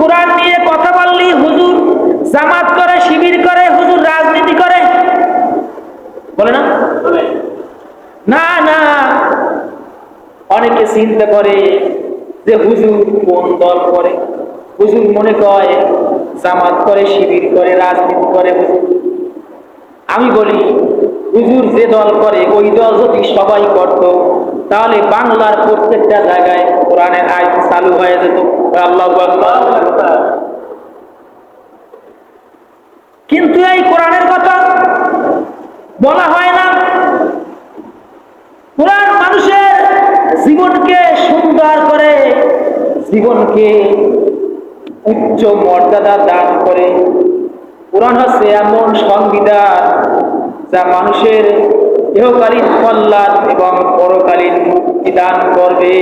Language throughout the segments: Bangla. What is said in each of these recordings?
কোরআন নিয়ে কথা বললি, হুজুর জামাত করে, শিবির করে, হুজুর রাজনীতি করে? বলে না? না না। অনেকে চিন্তা করে যে হুজুর কোন দল করে? হুজুর মনে করে জামাত করে, শিবির করে, রাজনীতি করে, হুজুর। আমি বলি, হুজুর যে দল করে, ওই দল যদি সবাই করত তাহলে বাংলার প্রত্যেকটা জায়গায় কোরআনের আইন চালু হয়ে যেত। আল্লাহ কিন্তু এই কোরআনের কথা বলা হয় না। কোরআন মানুষের জীবনকে সুন্দর করে, জীবনকে উচ্চ মর্যাদা দান করে। কোরআন হচ্ছে এমন সংবিধান যা মানুষের ইহকালীন কল্যাণ এবং পরকালীন মুক্তি দান করবে।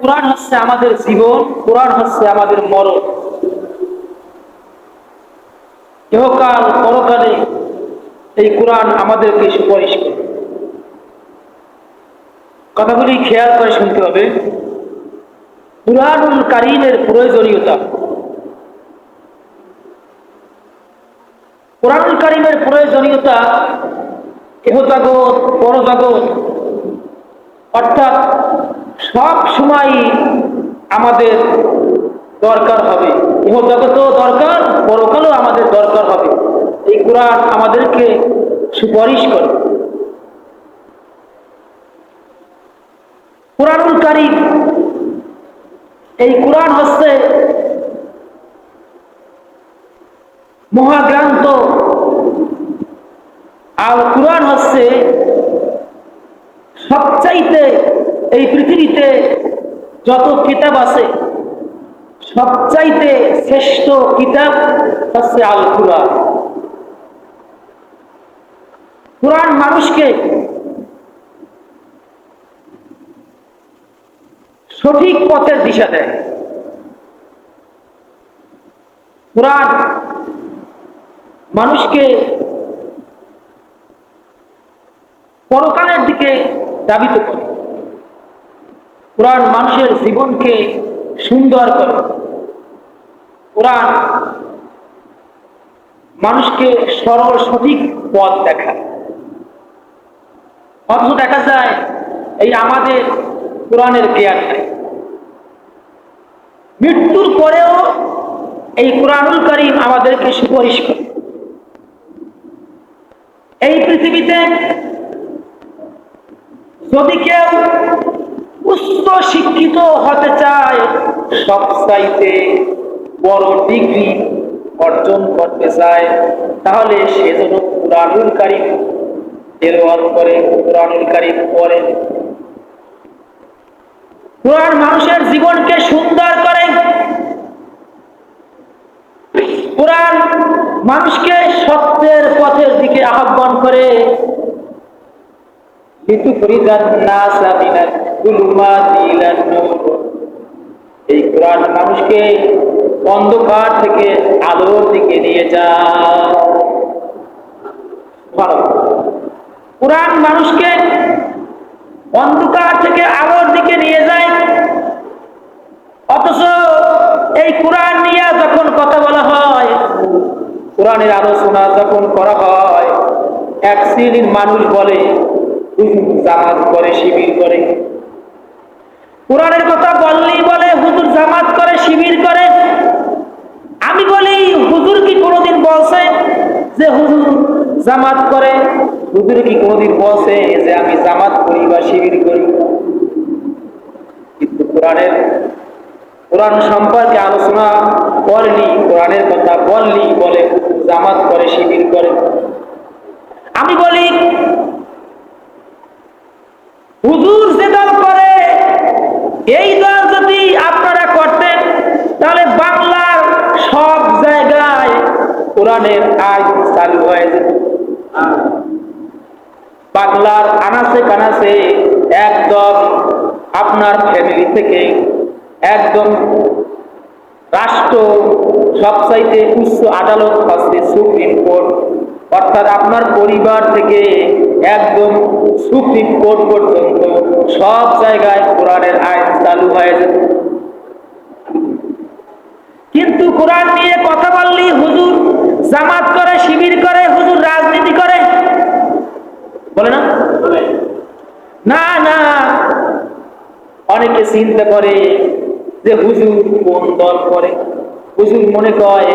কোরআন হচ্ছে আমাদের জীবন, কোরআন হচ্ছে আমাদের মরণ। ইহকাল, পরকালে এই কোরআন আমাদেরকে সুপারিশ করে। কথাগুলি খেয়াল করে শুনতে হবে। কোরআনুল কারিমের প্রয়োজনীয়তা। কোরআনুল কারিমের প্রয়োজনীয়তা ইহজগৎ পরজগৎ অর্থাৎ সব সময় আমাদের দরকার হবে। ইহজগতও দরকার, পরকালও আমাদের দরকার হবে। এই কোরআন আমাদেরকে সুপারিশ করে। কোরআনুল এই কোরআন হচ্ছে মহাগ্রন্থ আর কোরআন হচ্ছে সবচাইতে এই পৃথিবীতে যত কিতাব আছে, সবচাইতে শ্রেষ্ঠ কিতাব হচ্ছে আল কোরআন কোরআন মানুষকে সঠিক পথের দিশা দেয়। কোরআন মানুষকে পরকালের দিকে দাবিত করে। কোরআন মানুষের জীবনকে সুন্দর করে। কোরআন মানুষকে সরল, সঠিক পথ দেখায়। অথচ দেখা যায়, এই আমাদের কোরআনের জ্ঞান নাই মৃত্যুর পরেও এই কোরআনুল করিম আমাদেরকে সুপারিশ করে। এই পৃথিবীতে যদি কেউ উচ্চ শিক্ষিত হতে চায়, সব চাইতে বড় ডিগ্রি অর্জন করতে চায়, তাহলে সে যেন কোরআনুল কারিম তেলাওয়াত করে, কোরআনুল কারিম পড়ে। কোরআন মানুষের জীবনকে সুন্দর করে। কোরআন মানুষকে সত্যের পথের দিকে আহ্বান করে এই কোরআন মানুষকে অন্ধকার থেকে আলোর দিকে নিয়ে যায়। কোরআন মানুষকে অন্ধকার থেকে আলোর দিকে নিয়ে যায়। অথচ এই কোরআন নিয়ে যখন কথা বলা হয়, কোরআনের আলোচনা যখন করা হয়, এক শ্রেণির মানুষ বলে জামাত করে, শিবির করে। কোরআনের কথা বললেই বলে, হুজুর জামাত করে, শিবির করে। আমি বলি, হুজুর কি কোনোদিন বলছে যে হুজুর জামাত করে? হুজুর কি কোনোদিন বলছে যে আমি জামাত করি বা শিবির করি? কিন্তু কোরআনের, কোরআন সম্পর্কে আলোচনা করলি কোরআনের কথা বললি বলে জামাত করে, শিবির করে। আমি বলি হুজুর যে দল করে। এই দল যদি আপনারা করতেন, তাহলে বাংলার সব জায়গায় কোরআনের আইন চালু হয়ে যেত। বাংলার আনাসে কানাসে একদম আপনার ফ্যামিলি থেকে একদম রাষ্ট্র সবচাইতে উচ্চ আদালত, হচ্ছে সুপ্রিম কোর্ট। অর্থাৎ আপনার পরিবার থেকে একদম সুপ্রিম কোর্ট পর্যন্ত সব জায়গায় কোরআনের আইন চালু হয়ে যেত কিন্তু কোরআন নিয়ে কথা বললি, হুজুর জামাত করে, শিবির করে, হুজুর রাজনীতি করে। বলে না? না না। অনেকে চিন্তা করে যে হুজুর কোন দল করে? হুজুর মনে করে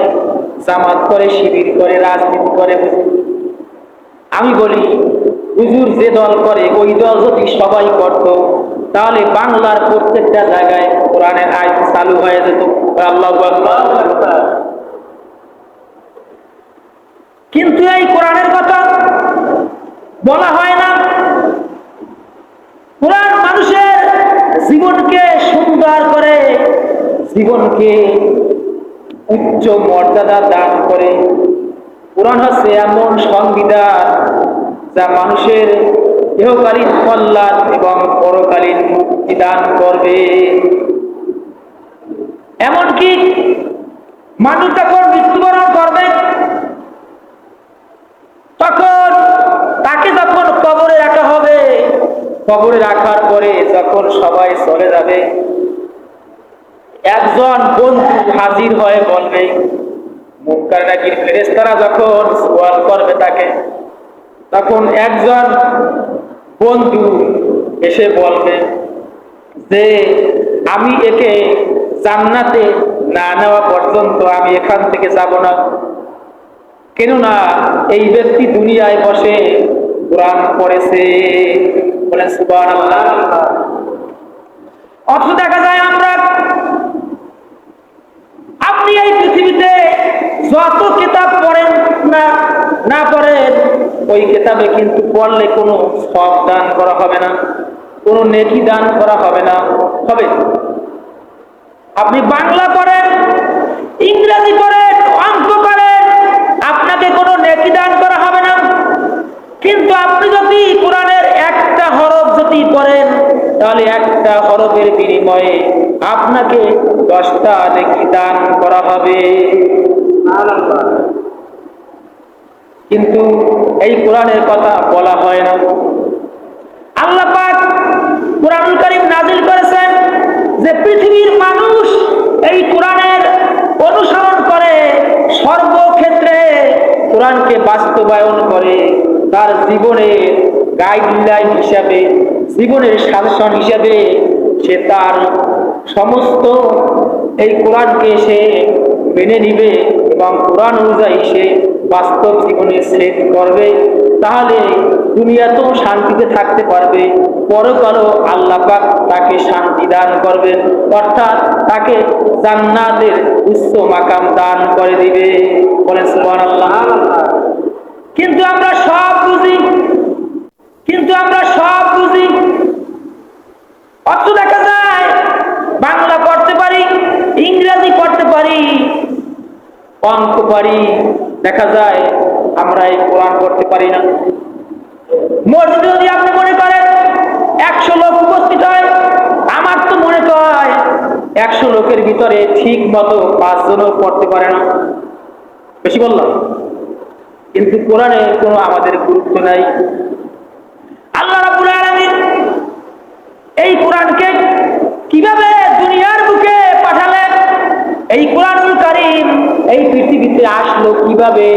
জামাত করে, শিবির করে, রাজনীতি করে, হুজুর আমি বলি, হুজুর যে দল করে, ওই দল যদি সবাই করত, তাহলে বাংলার প্রত্যেকটা জায়গায় কোরআনের আইন চালু হয়ে যেত। আল্লাহ কিন্তু এই কোরআনের কথা বলা হয় না। কোরআন মানুষের জীবনকে সুন্দর করে, জীবনকে উচ্চ মর্যাদা দান করে কোরআন হচ্ছে এমন সংবিধান যা মানুষের দেহকালীন কল্যাণ এবং পরকালীন মুক্তি দান করবে। এমনকি মানুষ যখন মৃত্যুবরণ করবে, তখন তাকে যখন কবরে রাখা হবে, কবরে রাখার পরে যখন সবাই চলে যাবে, একজন বন্ধু হাজির হয়ে বলবে মুক্কার নাকি ফেরেস্তারা যখন করবে তাকে, তখন একজন বন্ধু এসে বলবে যে, আমি একে জান্নাতে না নেওয়া পর্যন্ত আমি এখান থেকে যাব না। কেননা এই ব্যক্তি দুনিয়ায় বসে কোরআন পড়েছে। বলেন সুবান অথচ দেখা যায় আমরা আপনি এই পৃথিবীতে যত কিতাব পড়েন না না পড়েন ওই কিতাবে কিন্তু পড়লে কোনো সব দান করা হবে না, কোনো নেকি দান করা হবে না, হবে। আপনি বাংলা পড়েন, ইংরেজি পড়েন, অঙ্ক করেন, আপনাকে কোনো নেকি দান করা হবে না। কিন্তু আপনি যদি কোরআনের একটা হরফ যদি পড়েন, তাহলে একটা হরফের বিনিময়ে আপনাকে দশটা নেকি দান করা হবে। কিন্তু এই কোরআনের কথা বলা হয় না। আল্লাহ পাক কোরআনুল কারীম নাজিল করেছেন যে পৃথিবীর মানুষ এই কোরআনের অনুসরণ করে, সর্বক্ষেত্রে কোরআনকে বাস্তবায়ন করে, তার জীবনের গাইডলাইন হিসাবে, জীবনের শাসন হিসাবে সে তার সমস্ত এই কোরআনকে সে মেনে নিবে এবং কোরআন অনুযায়ী সে বাস্তব জীবনে সেট করবে, তাহলে দুনিয়াতেও শান্তিতে থাকতে পারবে। পরকালও আল্লাহ পাক তাকে শান্তি দান করবেন, অর্থাৎ তাকে জান্নাতের উচ্চ মাকাম দান করে দিবে। বলেন সুবহানাল্লাহ। কিন্তু আমরা সব বুঝি, কিন্তু আমরা সব বুঝি। অর্থ দেখা যায়, বাংলা পড়তে পারি, ইংরেজি পড়তে পারি, অঙ্ক পারি দেখা যায়, আমরা এই কোরআন পড়তে পারি না। মসজিদে যদি আপনি মনে করেন একশো লোক উপস্থিত হয়, আমার তো মনে হয় একশো লোকের ভিতরে ঠিক মতো পাঁচজনও পড়তে পারে না। বেশি বললাম। কিন্তু কোরআনে কোনো আমাদের গুরুত্ব নাই। আল্লাহ রাব্বুল আলামিন এই কোরআনকে কীভাবে দুনিয়ার বুকে পাঠালেন এই কোরআনুল কারীম এই পৃথিবীতে আসলো কীভাবে?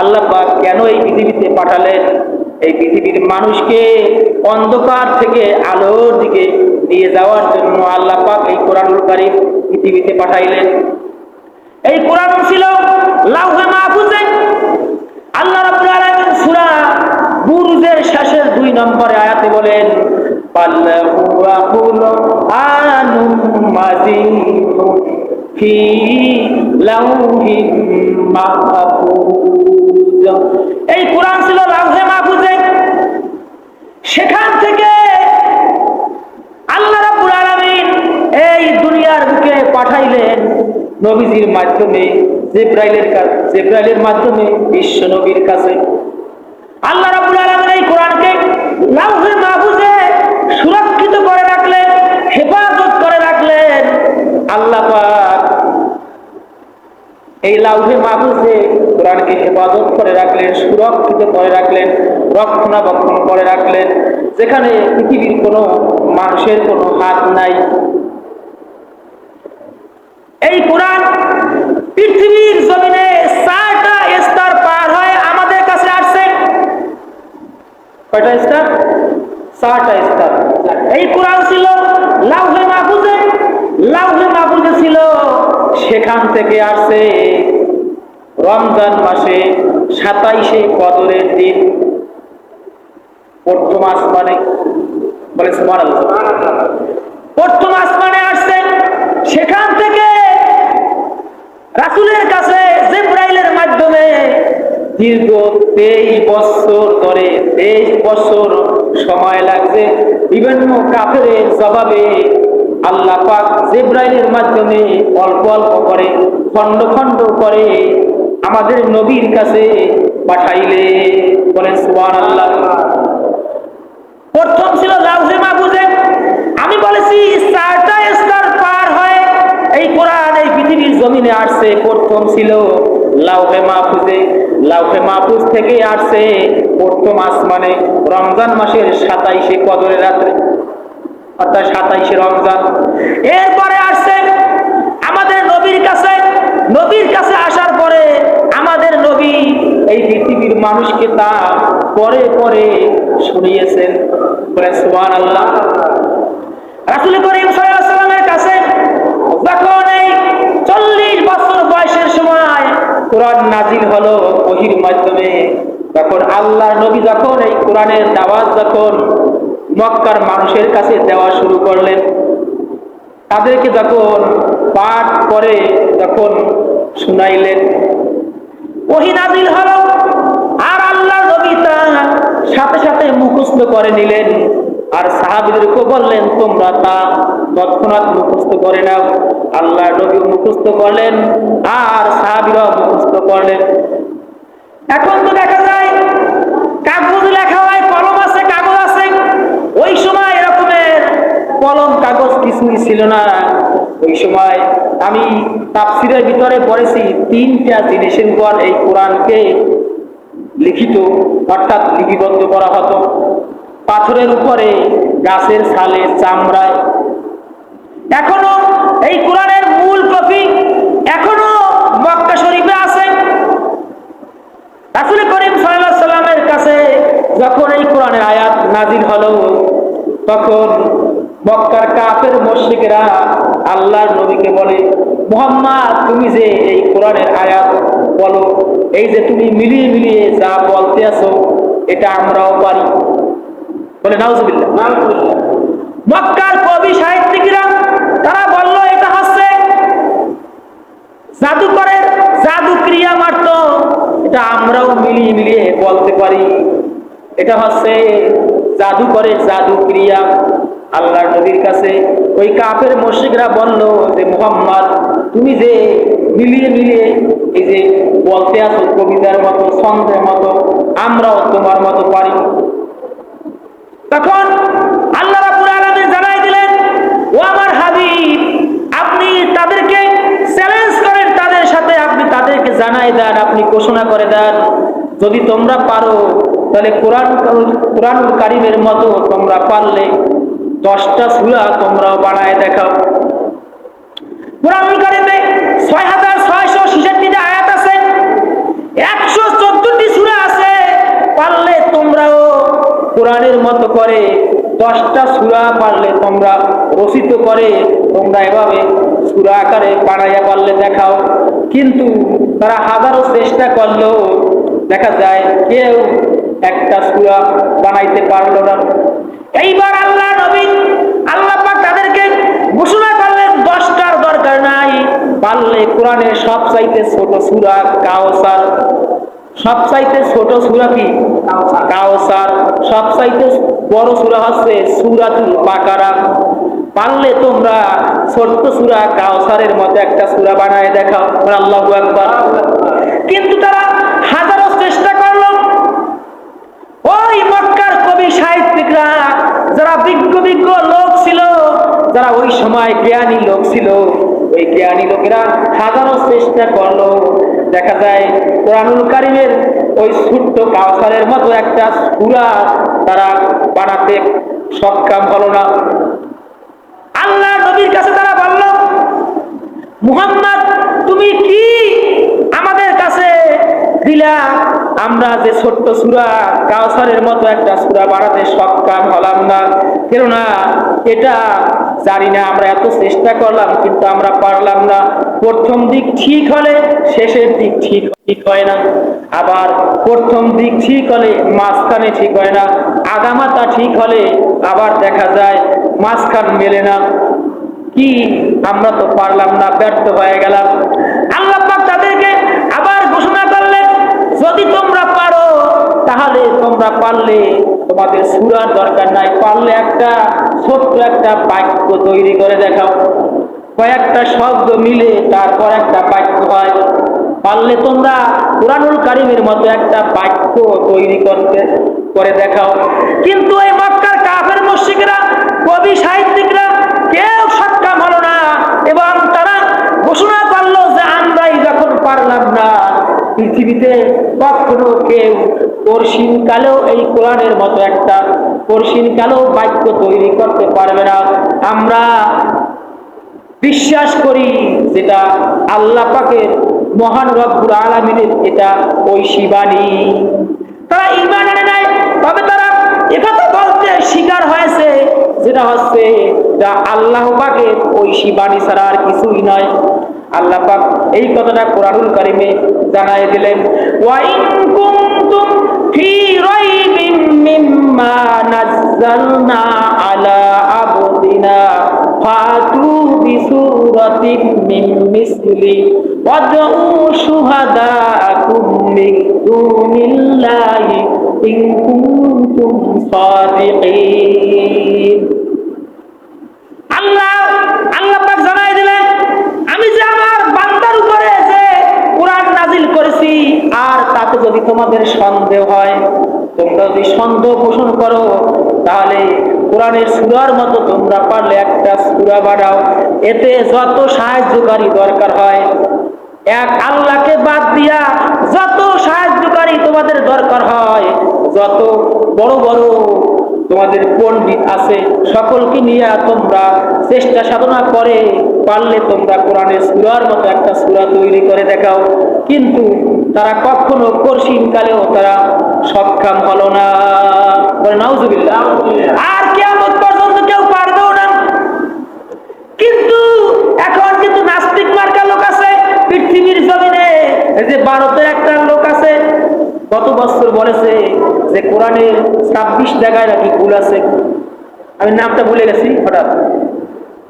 আল্লাহ কেন এই পৃথিবীতে পাঠালেন? এই পৃথিবীর মানুষকে অন্ধকার থেকে আলোর দিকে নিয়ে যাওয়ার জন্য আল্লাহ পাক এই কোরআনুল কারীম পৃথিবীতে পাঠাইলেন। এই কোরআন ছিল লাউহে মাহফুজে। আল্লাহ রাব্বুল আলামিন সূরা বুরুজের শেষের দুই নম্বরে আয়াতে বলেন পাল্লাহু আনুম মাজিদ ফি লাউহিম মাহফুজ এই কোরআন ছিল লাউহে মাহফুজে সেখান থেকে আল্লাহ রাব্বুল আলামিন এই দুনিয়ার বুকে পাঠাইলেন নবীজির মাধ্যমে, জিব্রাইলের কাছে, জিব্রাইলের মাধ্যমে বিশ্ব নবীর কাছে। আল্লাহ রাব্বুল আলামিন এই কোরআনকে লাউহে মাহফুজে সুরক্ষিত করে রাখলেন, হেফাজত করে রাখলেন। আল্লাহ পাক এই লাউহে মাহফুজে কোরআনকে হেফাজত করে রাখলেন, সুরক্ষিত করে রাখলেন, রক্ষণাবেক্ষণ করে রাখলেন, যেখানে পৃথিবীর কোনো মানুষের কোনো হাত নাই। এই কোরআন পৃথিবীর জমিনে চারটা স্তর পার হয়ে আমাদের কাছে আসছে। কয়টা স্তর? চারটা স্তর। এই কোরআন ছিল লাউহে মাহফুজে লাউহে মাহফুজে ছিল সেখান থেকে আসছে রমজান মাসে সাতাইশে কদরের দিন। প্রথম আসমানে, বলে প্রথম আসমানে আসছে সেখান থেকে রাসুলের কাছে জিব্রাইলের মাধ্যমে দীর্ঘ তেইশ বছর ধরে, তেইশ বছর সময় লাগছে। বিভিন্ন কাফের জবাবে আল্লাহ পাক জিব্রাইলের মাধ্যমে অল্প অল্প করে, খণ্ড খণ্ড করে আমাদের নবীর কাছে পাঠাইলে বলেন সুবান আল্লাহ প্রথম ছিল লাউহে মাহফুজে। আমি বলেছি, চারটা স্তর পার হয় এই কোরআন, এই পৃথিবীর জমিনে আসছে। প্রথম ছিল লাউহে মাহফুজে। লাউহে মাহফুজ থেকে আসছে প্রথম আসমানে, রমজান মাসের সাতাইশে কদরের রাত্রে। অর্থাৎ সাতাইশে রমজান। এরপরে আসছে আমাদের নবীর কাছে। নবীর কাছে আসার পরে আমাদের নবী এই পৃথিবীর মানুষকে তা পরে পরে শুনিয়েছেন। বলেন আল্লাহ রাসুল করিম সাল্লামের কাছে যখন এই চল্লিশ বছর বয়সের সময় কোরআন নাজিল হলো ওহির মাধ্যমে, তখন আল্লাহ নবী যখন এই কোরআনের দাওয়াত যখন মক্কার মানুষের কাছে দেওয়া শুরু করলেন। তাদেরকে যখন পাঠ করে যখন শুনাইলেন, ওহি নাজিল হলো, আর আল্লাহ তা সাথে সাথে মুখস্থ করে নিলেন। আর সাহাবিদেরকে বললেন, তোমরা তা তৎক্ষণাৎ মুখস্থ করে নাও। আল্লাহ নবী মুখস্থ করলেন, আর সাহাবিরাও মুখস্থ করলেন এখন তো দেখা যায় কাগজ লেখা হয় কলম আছে কাগজ আছে ওই সময় এরকমের কলম কাগজ কিছুই ছিল না। ওই সময় আমি তাফসিরের ভিতরে পড়েছি, তিনটা জিনিসের উপর এই কোরআনকে লিখিত, অর্থাৎ লিপিবদ্ধ করা হতো। পাথরের উপরে গাছের ছালে চামড়ায় এখনও এই কোরআনের মূল কপি এখনও মক্কা শরীফে আছে। রাসুল করিম সাল্লাহ সাল্লামের কাছে যখন এই কোরআনের আয়াত নাজিল হলো, তখন মক্কার কাফের মসজিকেরা আল্লাহর নবীকে বলে মোহাম্মদ তুমি যে এই কোরআনের আয়াত বলো এই যে তুমি মিলিয়ে মিলিয়ে যা বলতে আছো এটা আমরাও পারি। বলে নাউজুবিল্লাহ। মক্কার কবি সাহিত্যিকরা তারা বলল এটা হচ্ছে জাদুকরের জাদু ক্রিয়া মাত্র। এটা আমরাও মিলিয়ে মিলিয়ে বলতে পারি। এটা হচ্ছে জাদুকরের জাদু ক্রিয়া আল্লাহর নবীর কাছে ওই কাফের মসজিদরা বলল যে, মোহাম্মদ, তুমি যে মিলিয়ে মিলিয়ে এই যে বলতে আসো কবিতার মতো, ছন্দের মতো, আমরাও তোমার মতো পারি। তখন আল্লাহ আলামিন জানাই দিলেন, ও আমার হাবিব, আপনি তাদেরকে চ্যালেঞ্জ করেন, তাদের সাথে আপনি তাদেরকে জানাই দেন, আপনি ঘোষণা করে দেন। যদি তোমরা পারো, তাহলে কোরআন কোরআন কারিমের মতো তোমরা পারলে। দশটা সূরা তোমরাও বানায় দেখাও। ছয় হাজার ছয়শো আছে। একশো চোদ্দটি আছে। পারলে তোমরাও মতো করে দশটা সূরা পারলে তোমরা রচিত করে তোমরা এভাবে সূরা আকারে বানাইয়া পারলে দেখাও। কিন্তু তারা হাজারো চেষ্টা করলেও দেখা যায় কেউ একটা সূরা বানাইতে পারল না। এইবার আল্লাহ নবী, আল্লাহ পাক তাদেরকে ঘোষণা করলেন, দশটার দরকার নাই। পারলে কোরআনের সব চাইতে ছোট সূরা সব চাইতে ছোট সূরা কি? সব চাইতে বড় সূরা হচ্ছে সূরাতুল বাকারা। পারলে তোমরা ছোট্ট সূরা কাউসারের মতো একটা সূরা বানায় দেখাও। আল্লাহু আকবার। কিন্তু তারা হাজারো চেষ্টা করল ওই মক্কার কবি সাহিত্যিকরা, যারা বিজ্ঞ বিজ্ঞ লোক ছিল, যারা ওই সময় জ্ঞানী লোক ছিল, ওই জ্ঞানী লোকেরা হাজারো চেষ্টা করল। দেখা যায়, কোরআনুল কারিমের ওই ছোট্ট কাউসারের মতো একটা সুরা তারা বানাতে সক্ষম হলো না। আল্লাহ নবীর কাছে তারা বলল, মুহাম্মদ, তুমি কি আমাদের কাছে দিলা? আমরা যে ছোট্ট সুরা কাউসারের মতো একটা সুরা বাড়াতে সক্ষম হলাম না। কেননা এটা জানি না আমরা এত চেষ্টা করলাম, কিন্তু আমরা পারলাম না। প্রথম দিক ঠিক হলে শেষের দিক ঠিক ঠিক হয় না। আবার প্রথম দিক ঠিক হলে মাঝখানে ঠিক হয় না। আগামাতা ঠিক হলে আবার দেখা যায় মাঝখান মেলে না। কি? আমরা তো পারলাম না, ব্যর্থ হয়ে গেলাম। আল্লাহ তাদেরকে আবার ঘোষণা করলেন, যদি তোমরা পারো, তাহলে তোমরা পারলে তোমাদের সুরার দরকার নাই। পারলে একটা ছোট্ট একটা বাক্য তৈরি করে দেখাও। কয়েকটা শব্দ মিলে তারপর একটা বাক্য হয়। পারলে তোমরা কোরআনুল কারিমের মতো একটা বাক্য তৈরি করতে, করে দেখাও। কিন্তু এই মক্কার কাফের মুশরিকরা, কবি সাহিত্যিকরা কেউ সক্ষম হলো না। এবং তারা ঘোষণা করল যে আমরাই যখন পারলাম না পৃথিবীতে কখনো কেউ কালেও এই কোরআনের মতো একটা কালেও বাক্য তৈরি করতে পারবে না। আমরা বিশ্বাস করি যেটা আল্লাহ পাকের মহান রব্বুল আলমিনের এটা ঐশী বাণী তারা ইমান আনে নাই, তবে তারা একথা বলতে শিকার হয়েছে যেটা হচ্ছে যা আল্লাহ পাকের ঐশী বাণী ছাড়া আর কিছুই নয়। আল্লাহ পাক এই কথাটা কোরআনুল কারিমে জানাই দিলেন, ওয়াইন কুনতুম ফি রাইবিন মিম্মা নাযালনা আলা আবদিনা ফাতু বিসুরাতিন মিন মিসলি ওয়াদউ শুহাদাকুম মিন দুনিল্লাহি ইন কুনতুম সাদিকিন. আল্লাহ আল্লাহ পাক জানাই করেছি, আর তাতে যদি তোমাদের সন্দেহ হয়, তোমরা যদি সন্দেহ পোষণ করো, তাহলে কোরআনের সুরার মতো তোমরা পারলে একটা সুরা বাড়াও এতে যত সাহায্যকারী দরকার হয়, এক আল্লাহকে বাদ দিয়া যত সাহায্যকারী তোমাদের দরকার হয়, যত বড় বড় তোমাদের পণ্ডিত আছে। সকলকে নিয়ে তোমরা চেষ্টা সাধনা করে, পারলে তোমরা কোরআনের সুরার মতো একটা সুরা তৈরি করে দেখাও। কিন্তু তারা কখনো কর্ষিন কালেও তারা সক্ষম হলো না। নাউজুবিল্লাহ। আর কেমন পর্যন্ত কেউ পারবেও না। কিন্তু এখন কিন্তু নাস্তিক মার্কা লোক আছে, পৃথিবীর জমিনে। যে ভারতের একটা লোক আছে, গত বছর বলেছে যে কোরআনের ছাব্বিশ জায়গায় নাকি ভুল আছে? আমি নামটা ভুলে গেছি, হঠাৎ।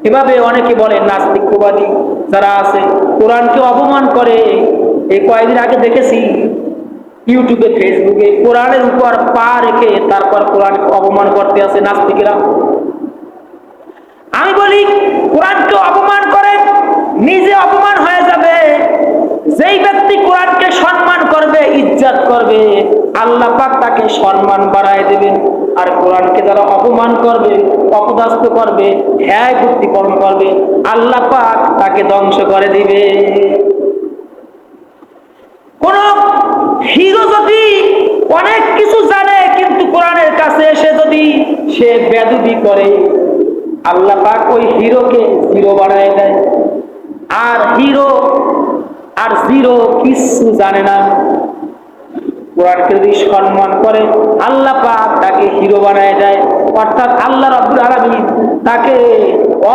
এভাবে অনেকে বলে নাস্তিকবাদী যারা আছে, কোরআনকে অপমান করে। এই কয়েকদিন আগে দেখেছি, ইউটিউবে, ফেসবুকে, কোরআনের উপর পা রেখে তারপর কোরআনকে অপমান করতে আছে নাস্তিকেরা। আমি বলি, কোরআনকে অপমান করে, নিজে অপমান হয়ে যাবে। যেই ব্যক্তি কোরআনকে সম্মান করবে, ইজ্জত করবে, আল্লাহ পাক তাকে সম্মান বাড়ায় দেবেন। আর কোরআনকে যারা অপমান করবে অপদাস্ত করবে হ্যাঁ প্রতিকরণ করবে, আল্লাহ পাক তাকে ধ্বংস করে দিবে। কোন হিরো যদি অনেক কিছু জানে, কিন্তু কোরআনের কাছে এসে যদি সে বেদুদি করে, আল্লাহ পাক ওই হিরোকে হিরো বাড়ায় দেয়। আর হিরো জিরো কিছু জানে না। কোরআনকে যদি সম্মান করে, আল্লাহ পাক তাকে হিরো বানায় দেয়। অর্থাৎ আল্লাহ রাব্বুল আলামিন তাকে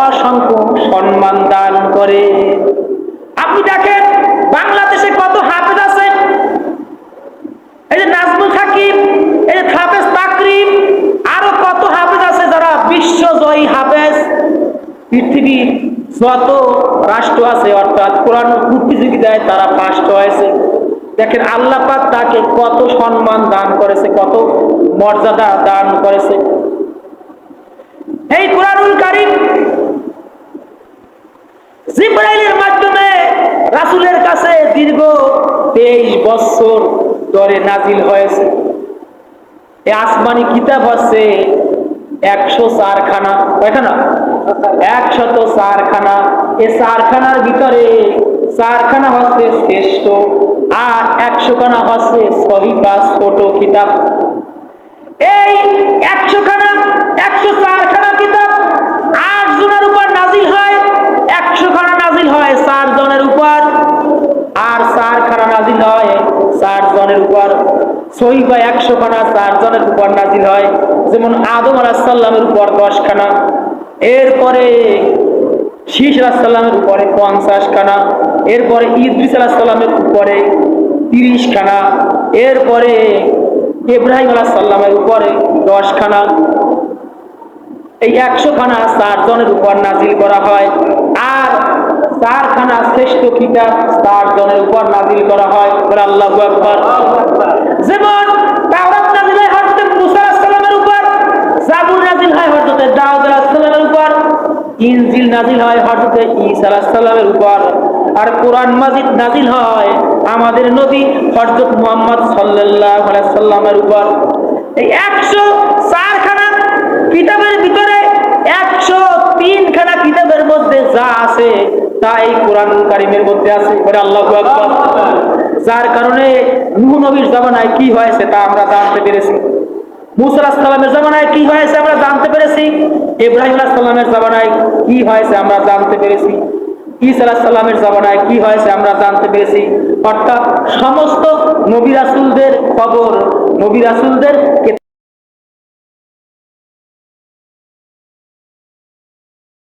অসংখ্য সম্মান দান করে। আপনি দেখেন, বাংলাদেশে কত হাফেজ আছে? এই যে নাজমুল হাকিম, এই যে হাফেজ তাকরিম, আরও কত হাফেজ আছে যারা বিশ্বজয়ী হাফেজ? পৃথিবীর যত রাষ্ট্র আছে, অর্থাৎ কোরআন প্রতিযোগিতায় তারা ফার্স্ট হয়েছে দেখেন আল্লাহ তাকে কত সম্মান দান করেছে, কত মর্যাদা দান করেছে। এই কোরআনুল কারিম জিব্রাইলের মাধ্যমে রাসূলের কাছে দীর্ঘ তেইশ বছর ধরে নাজিল হয়েছে। এই আসমানি কিতাব হচ্ছে একশো চারখানা, কয়খানা? একশত চারখানা এই চারখানার ভিতরে চারখানা হচ্ছে শ্রেষ্ঠ, আর একশো খানা হচ্ছে সহিকা ছোট কিতাব। এই একশো খানা একশো চারখানা কিতাব আট জনের উপর নাজিল হয় একশো খানা নাজিল হয় চার জনের উপর, আর চার খানা নাজিল হয় চার জনের উপর। সহি বা একশো খানা চার জনের উপর নাজিল হয়, যেমন আদম আলাহিসাল্লামের উপর দশ খানা এরপরে শীষ আলাহিসাল্লামের উপরে পঞ্চাশ খানা এরপরে ইদ্রিস আলাহিসাল্লামের উপরে তিরিশ খানা এরপরে ইব্রাহিম আলাহিসাল্লামের উপরে দশ খানা। এই একশো খানা চার জনের উপর নাজিল করা হয় আর চার খানা শ্রেষ্ঠ কিতাব চার জনের উপর নাজিল করা হয়। আল্লাহ যেমন ইনজিল নাজিল হয় ঈসা আলাইহিস উপর। আর কোরআন মাজিদ নাজিল হয় আমাদের নবী হযরত মুহাম্মদ সাল্লামের উপর। এই একশো চারখানা কিতাবের ভিতরে একশো তিনখানা কিতাবের মধ্যে যা আছে, তা এই কোরআন কারিমের মধ্যে আছে। বলে আল্লাহ যার কারণে নূহ নবীর জামানায় কি হয়েছে তা আমরা জানতে পেরেছি। মুসা সালামের জামানায় কি হয়েছে আমরা জানতে পেরেছি? ইব্রাহিম সালামের জামানায় কি হয়েছে আমরা জানতে পেরেছি? ইসালামের সালামের জামানায় কি হয়েছে আমরা জানতে পেরেছি? অর্থাৎ সমস্ত নবী রাসুলদের খবর নবী রাসূলদের